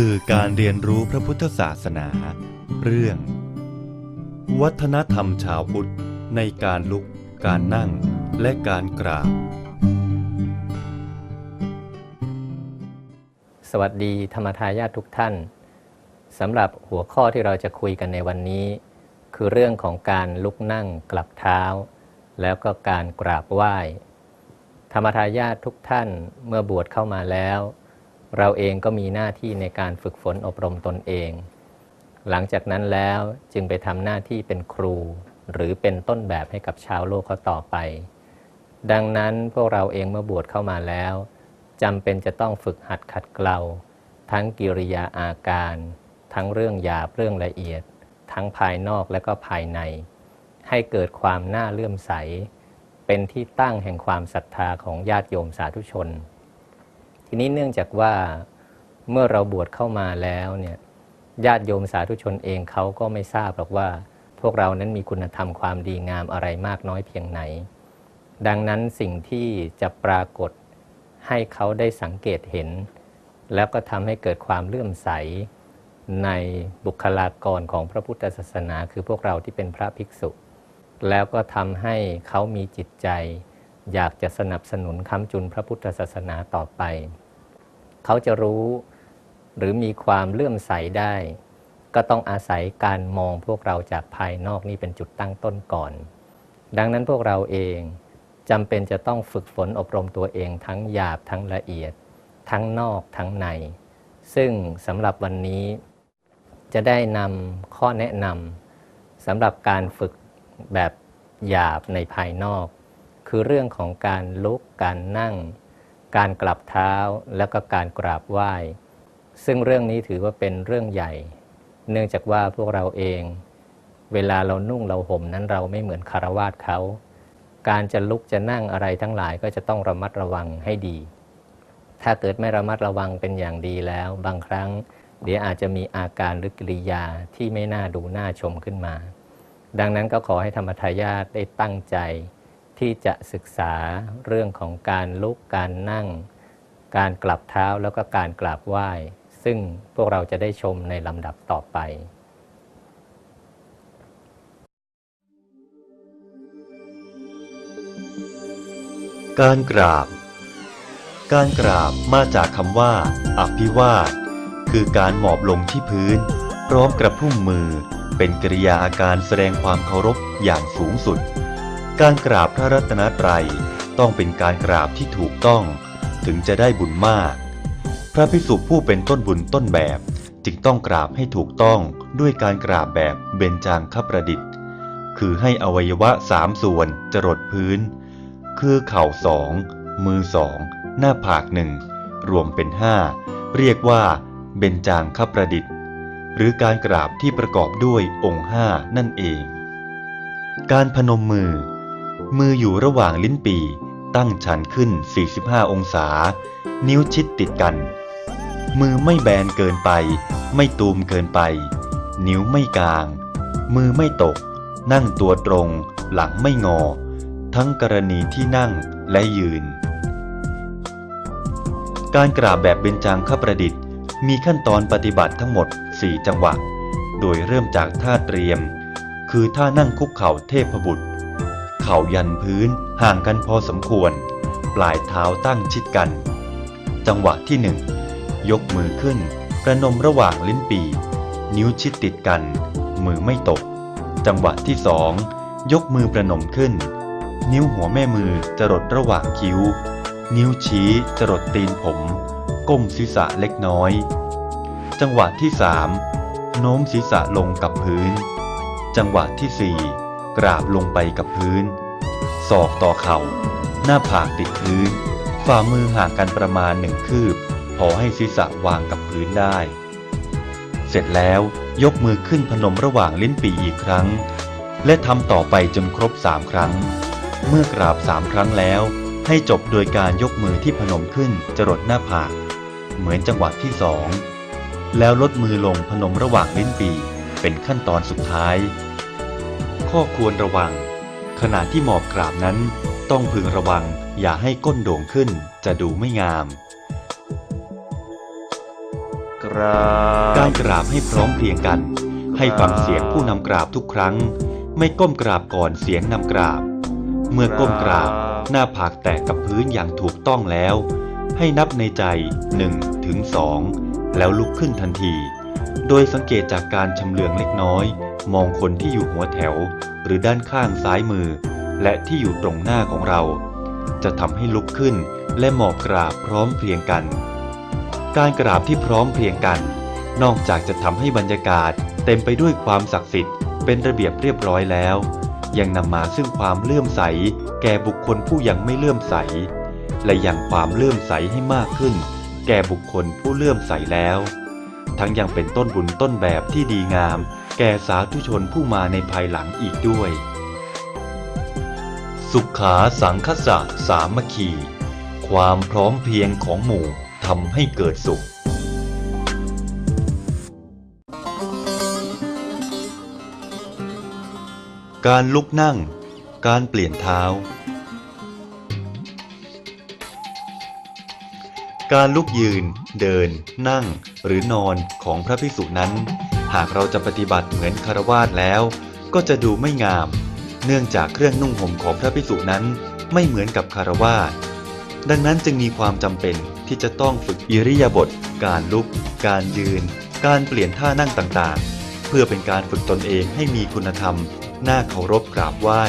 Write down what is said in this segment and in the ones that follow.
สื่อการเรียนรู้พระพุทธศาสนา เรื่อง วัฒนธรรมชาวพุทธในการลุก การนั่ง และการกราบ สวัสดีธรรมทายาททุกท่านสำหรับหัวข้อที่เราจะคุยกันในวันนี้ คือเรื่องของการลุกนั่งกลับเท้า แล้วก็การกราบไหว้ ธรรมทายาททุกท่านเมื่อบวชเข้ามาแล้ว เราเองก็มีหน้าที่ในการฝึกฝนอบรมตนเอง หลังจากนั้นแล้วจึงไปทำหน้าที่เป็นครู หรือเป็นต้นแบบให้กับชาวโลกเขาต่อไป ดังนั้นพวกเราเองเมื่อบวชเข้ามาแล้วจำเป็นจะต้องฝึกหัดขัดเกลา ทั้งกิริยาอาการ ทั้งเรื่องหยาบเรื่องละเอียด ทั้งภายนอกและก็ภายใน ให้เกิดความน่าเลื่อมใส เป็นที่ตั้งแห่งความศรัทธาของญาติโยมสาธุชน ทีนี้เนื่องจากว่าเมื่อเราบวชเข้ามาแล้วเนี่ยญาติโยมสาธุชนเองเขาก็ไม่ทราบหรอกว่า พวกเรานั้นมีคุณธรรมความดีงามอะไรมากน้อยเพียงไหน ดังนั้นสิ่งที่จะปรากฏให้เขาได้สังเกตเห็น แล้วก็ทำให้เกิดความเลื่อมใสในบุคลากรของพระพุทธศาสนา คือพวกเราที่เป็นพระภิกษุ แล้วก็ทำให้เขามีจิตใจ อยากจะสนับสนุนค้ำจุนพระพุทธศาสนาต่อไป เขาจะรู้หรือมีความเลื่อมใสได้ ก็ต้องอาศัยการมองพวกเราจากภายนอกนี่เป็นจุดตั้งต้นก่อน ดังนั้นพวกเราเองจำเป็นจะต้องฝึกฝนอบรมตัวเองทั้งหยาบทั้งละเอียด ทั้งนอกทั้งใน ซึ่งสำหรับวันนี้จะได้นำข้อแนะนำสำหรับการฝึกแบบหยาบในภายนอก คือเรื่องของการลุกการนั่ง การกลับเท้าแล้วก็การกราบไหว้ ซึ่งเรื่องนี้ถือว่าเป็นเรื่องใหญ่ เนื่องจากว่าพวกเราเอง เวลาเรานุ่งเราห่มนั้นเราไม่เหมือนคารวาสเขา การจะลุกจะนั่งอะไรทั้งหลายก็จะต้องระมัดระวังให้ดี ถ้าเกิดไม่ระมัดระวังเป็นอย่างดีแล้ว บางครั้ง เดี๋ยวอาจจะมีอาการหรือกิริยาที่ไม่น่าดูน่าชมขึ้นมา ดังนั้นก็ขอให้ธรรมทายาทได้ตั้งใจ ที่จะศึกษาเรื่องของการลุกการนั่ง การกลับเท้าแล้วก็การกราบไหว้ ซึ่งพวกเราจะได้ชมในลำดับต่อไปการกราบ การกราบมาจากคำว่า อภิวาท คือการหมอบลงที่พื้น พร้อมกระพุ่มมือ เป็นกริยาอาการแสดงความเคารพอย่างสูงสุด การกราบพระรัตนตรัยต้องเป็นการกราบที่ถูกต้อง ถึงจะได้บุญมาก พระภิกษุผู้เป็นต้นบุญต้นแบบจึงต้องกราบให้ถูกต้องด้วยการกราบแบบเบญจางคประดิษฐ์ คือให้อวัยวะสามส่วนจรดพื้น คือเข่าสองมือสองหน้าผากหนึ่งรวมเป็นห้าเรียกว่าเบญจางคประดิษฐ์ หรือการกราบที่ประกอบด้วยองค์ห้านั่นเอง การพนมมือ มืออยู่ระหว่างลิ้นปี ตั้งชันขึ้น 45 องศา นิ้วชิดติดกัน มือไม่แบนเกินไป ไม่ตูมเกินไป นิ้วไม่กลาง มือไม่ตก นั่งตัวตรง หลังไม่งอ ทั้งกรณีที่นั่งและยืน การกราบแบบเบญจางคประดิษฐ์ มีขั้นตอนปฏิบัติทั้งหมด 4 จังหวะ โดยเริ่มจากท่าเตรียม คือท่านั่งคุกเข่าเทพบุตร เข่ายันพื้นห่างกันพอสมควร ปลายเท้าตั้งชิดกัน จังหวะที่หนึ่งยกมือขึ้น ประนมระหว่างลิ้นปี นิ้วชิดติดกัน มือไม่ตก จังหวะที่สองยกมือประนมขึ้น นิ้วหัวแม่มือจรดระหว่างคิ้ว นิ้วชี้จรดตีนผม ก้มศีรษะเล็กน้อย จังหวะที่สามโน้มศีรษะลงกับพื้น จังหวะที่สี่กราบลงไปกับพื้น ศอกต่อเข่า หน้าผากติดพื้น ฝ่ามือห่างกันประมาณหนึ่งคืบ พอให้ศีรษะวางกับพื้นได้ เสร็จแล้วยกมือขึ้นพนมระหว่างลิ้นปีอีกครั้ง และทำต่อไปจนครบสามครั้ง เมื่อกราบสามครั้งแล้ว ให้จบโดยการยกมือที่พนมขึ้นจรดหน้าผาก เหมือนจังหวะที่สองแล้วลดมือลงพนมระหว่างลิ้นปีเป็นขั้นตอนสุดท้าย ข้อควรระวัง ขณะที่หมอบกราบนั้น ต้องพึงระวังอย่าให้ก้นโด่งขึ้นจะดูไม่งามกครับการกราบให้พร้อมเพรียงกัน ให้ฟังเสียงผู้นำกราบทุกครั้ง ไม่ก้มกราบก่อนเสียงนำกราบ เมื่อก้มกราบหน้าผากแตะกับพื้นอย่างถูกต้องแล้ว ให้นับในใจ1ถึง2แล้วลุกขึ้นทันที โดยสังเกตจากการชำเลืองเล็กน้อย มองคนที่อยู่หัวแถว หรือด้านข้างซ้ายมือ และที่อยู่ตรงหน้าของเรา จะทำให้ลุกขึ้นและหมอบกราบพร้อมเพรียงกัน การกราบที่พร้อมเพรียงกัน นอกจากจะทำให้บรรยากาศเต็มไปด้วยความศักดิ์สิทธิ์เป็นระเบียบเรียบร้อยแล้ว ยังนำมาซึ่งความเลื่อมใส แก่บุคคลผู้ยังไม่เลื่อมใส และยังความเลื่อมใสให้มากขึ้น แก่บุคคลผู้เลื่อมใสแล้ว ทั้งยังเป็นต้นบุญต้นแบบที่ดีงาม แก่สาธุชนผู้มาในภายหลังอีกด้วย สุขาสังคสะสามัคคี ความพร้อมเพียงของหมู่ทำให้เกิดสุขการลุกนั่ง การเปลี่ยนเท้า การลุกยืน เดิน นั่ง หรือนอนของพระภิกษุนั้น หากเราจะปฏิบัติเหมือนคารวาสแล้ว ก็จะดูไม่งาม เนื่องจากเครื่องนุ่งห่มของพระภิกษุนั้นไม่เหมือนกับคารวาสดังนั้นจึงมีความจำเป็นที่จะต้องฝึกอิริยาบถการลุก การยืน การเปลี่ยนท่านั่งต่างๆ เพื่อเป็นการฝึกตนเองให้มีคุณธรรม น่าเคารพกราบไหว้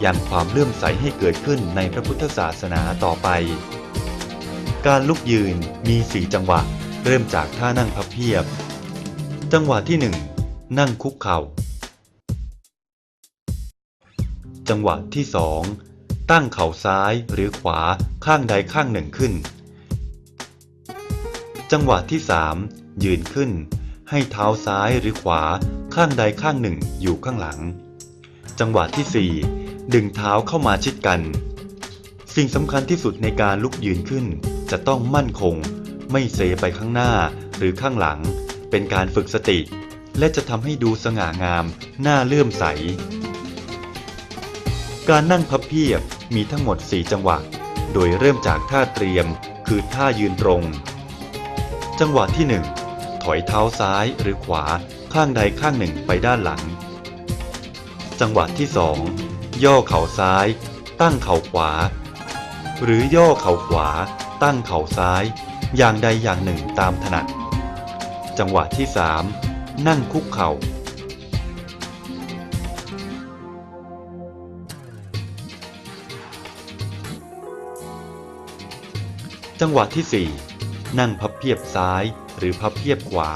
อยังความเลื่อมใสให้เกิดขึ้นในพระพุทธศาสนาต่อไป การลุกยืนมีสี่จังหวะ เริ่มจากท่านั่งพับเพียบ จังหวะที่หนึ่งนั่งคุกเข่า จังหวะที่สองตั้งเข่าซ้ายหรือขวาข้างใดข้างหนึ่งขึ้น จังหวะที่สามยืนขึ้น ให้เท้าซ้ายหรือขวาข้างใดข้างหนึ่งอยู่ข้างหลัง จังหวะที่สี่ดึงเท้าเข้ามาชิดกัน สิ่งสำคัญที่สุดในการลุกยืนขึ้น จะต้องมั่นคง ไม่เซไปข้างหน้าหรือข้างหลัง เป็นการฝึกสติ และจะทำให้ดูสง่างาม น่าเลื่อมใส การนั่งพับเพียบมีทั้งหมด 4 จังหวะ โดยเริ่มจากท่าเตรียม คือท่ายืนตรง จังหวะที่ 1 ถอยเท้าซ้ายหรือขวาข้างใดข้างหนึ่งไปด้านหลัง จังหวะที่ 2 ย่อเข่าซ้าย ตั้งเข่าขวา หรือย่อเข่าขวา ตั้งเข่าซ้าย อย่างใดอย่างหนึ่งตามถนัด จังหวะที่ 3 นั่งคุกเข่า จังหวะที่ 4 นั่งพับเพียบซ้ายหรือพับเพียบขวา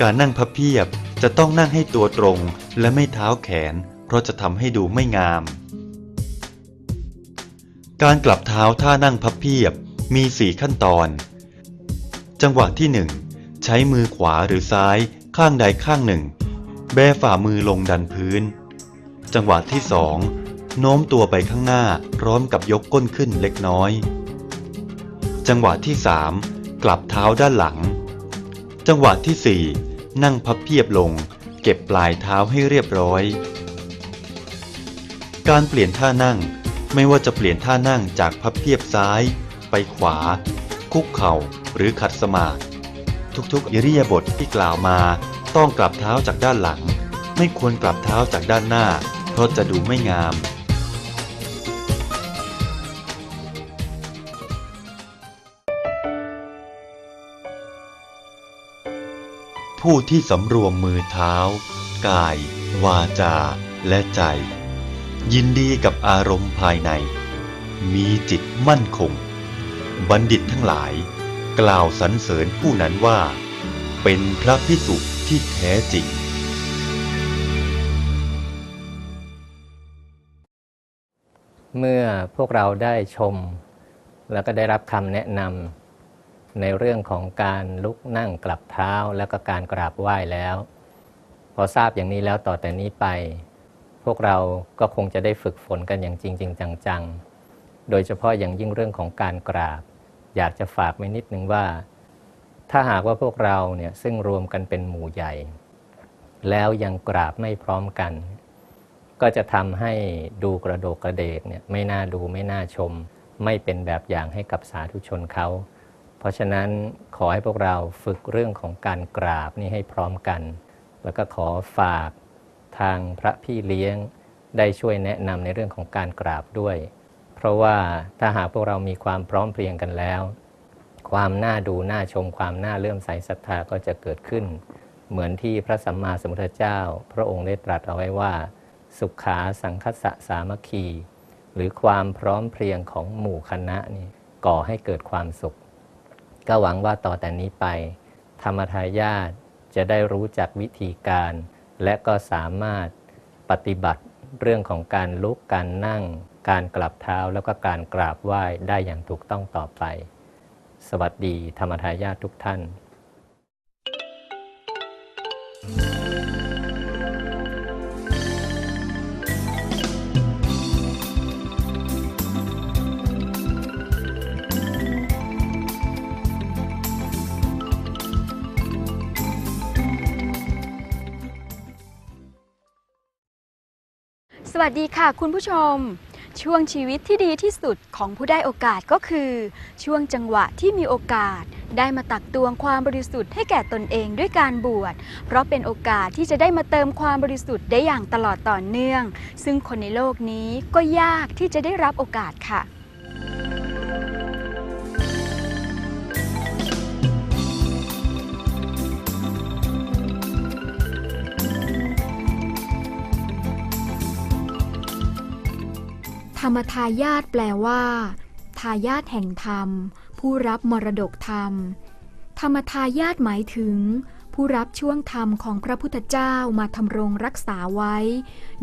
การนั่งพับเพียบจะต้องนั่งให้ตัวตรงและไม่เท้าแขน เพราะจะทำให้ดูไม่งาม การกลับเท้าท่านั่งพับเพียบมี 4 ขั้นตอน จังหวะที่ 1 ใช้มือขวาหรือซ้ายข้างใดข้างหนึ่ง แบฝ่ามือลงดันพื้น จังหวะที่ 2 โน้มตัวไปข้างหน้าพร้อมกับยกก้นขึ้นเล็กน้อย จังหวะที่ 3 กลับเท้าด้านหลัง จังหวะที่ 4 นั่งพับเพียบลง เก็บปลายเท้าให้เรียบร้อย การเปลี่ยนท่านั่งไม่ว่าจะเปลี่ยนท่านั่งจากพับเพียบซ้าย ไปขวา คุกเข่าหรือขัดสมาธิทุกๆอิริยาบถที่กล่าวมา ต้องกลับเท้าจากด้านหลัง ไม่ควรกลับเท้าจากด้านหน้า เพราะจะดูไม่งาม ผู้ที่สำรวมมือเท้า กาย วาจา และใจ ยินดีกับอารมณ์ภายใน มีจิตมั่นคง บัณฑิตทั้งหลาย กล่าวสรรเสริญผู้นั้นว่า เป็นพระพิสุที่แท้จริง เมื่อพวกเราได้ชม แล้วก็ได้รับคำแนะนำในเรื่องของการลุกนั่งกลับเท้าแล้วก็การกราบไหว้แล้ว พอทราบอย่างนี้แล้วต่อแต่นี้ไป พวกเราก็คงจะได้ฝึกฝนกันอย่างจริงจริงจังๆโดยเฉพาะอย่างยิ่งเรื่องของการกราบ อยากจะฝากไว้นิดนึงว่า ถ้าหากว่าพวกเราเนี่ยซึ่งรวมกันเป็นหมู่ใหญ่ แล้วยังกราบไม่พร้อมกัน ก็จะทำให้ดูกระโดกกระเดกเนี่ยไม่น่าดูไม่น่าชม ไม่เป็นแบบอย่างให้กับสาธุชนเขา เพราะฉะนั้นขอให้พวกเราฝึกเรื่องของการกราบนี่ให้พร้อมกัน แล้วก็ขอฝากทางพระพี่เลี้ยงได้ช่วยแนะนำในเรื่องของการกราบด้วย เพราะว่าถ้าหากพวกเรามีความพร้อมเพรียงกันแล้ว ความน่าดูน่าชมความน่าเลื่อมใสศรัทธาก็จะเกิดขึ้น เหมือนที่พระสัมมาสัมพุทธเจ้า พระองค์ได้ตรัสเอาไว้ว่า สุขาสังคสะสามัคคี หรือความพร้อมเพรียงของหมู่คณะนี่ก่อให้เกิดความสุข ก็หวังว่าต่อแต่นี้ไป ธรรมทายาทจะได้รู้จักวิธีการ และก็สามารถปฏิบัติเรื่องของการลุกการนั่ง การกลับเท้าแล้วก็การกราบไหว้ได้อย่างถูกต้องต่อไป สวัสดีธรรมทายาททุกท่านสวัสดีค่ะคุณผู้ชม ช่วงชีวิตที่ดีที่สุดของผู้ได้โอกาสก็คือ ช่วงจังหวะที่มีโอกาส ได้มาตักตวงความบริสุทธิ์ให้แก่ตนเองด้วยการบวช เพราะเป็นโอกาสที่จะได้มาเติมความบริสุทธิ์ได้อย่างตลอดต่อเนื่อง ซึ่งคนในโลกนี้ก็ยากที่จะได้รับโอกาสค่ะ ธรรมทายาทแปลว่า ทายาทแห่งธรรม ผู้รับมรดกธรรม ธรรมทายาทหมายถึง ผู้รับช่วงธรรมของพระพุทธเจ้ามาทำรงรักษาไว้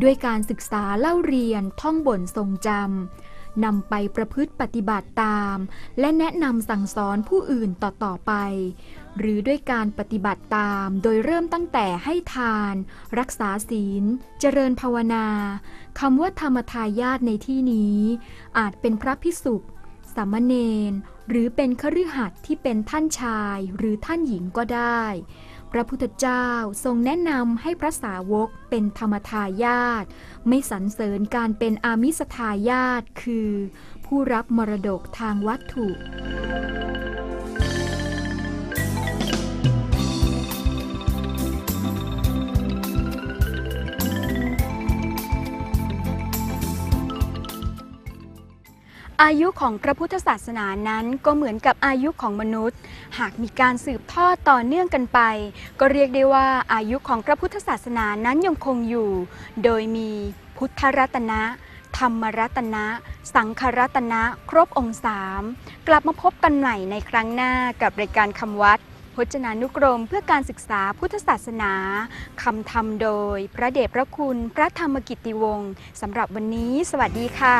ด้วยการศึกษาเล่าเรียนท่องบนทรงจำ นำไปประพฤติปฏิบัติตาม และแนะนำสั่งสอนผู้อื่นต่อๆไป หรือด้วยการปฏิบัติตามโดยเริ่มตั้งแต่ให้ทาน รักษาศีล เจริญภาวนาคำว่าธรรมทายาทในที่นี้ อาจเป็นพระพิสุสามเณรหรือเป็นคฤหัสถ์ที่เป็นท่านชายหรือท่านหญิงก็ได้ พระพุทธเจ้าทรงแนะนำให้พระสาวกเป็นธรรมทายาทไม่สรรเสริญการเป็นอามิสทายาทคือ ผู้รับมรดกทางวัตถุ อายุของพระพุทธศาสนานั้นก็เหมือนกับอายุของมนุษย์ หากมีการสืบทอดต่อเนื่องกันไป ก็เรียกได้ว่าอายุของพระพุทธศาสนานั้นยังคงอยู่ โดยมีพุทธรัตนะ ธรรมรัตนะ สังขรัตนะ ครบองค์สามกลับมาพบกันใหม่ในครั้งหน้ากับรายการคำวัดพจนานุกรมเพื่อการศึกษาพุทธศาสนาคำธรรมโดย พระเดชพระคุณ พระธรรมกิตติวงศ์สำหรับวันนี้ สวัสดีค่ะ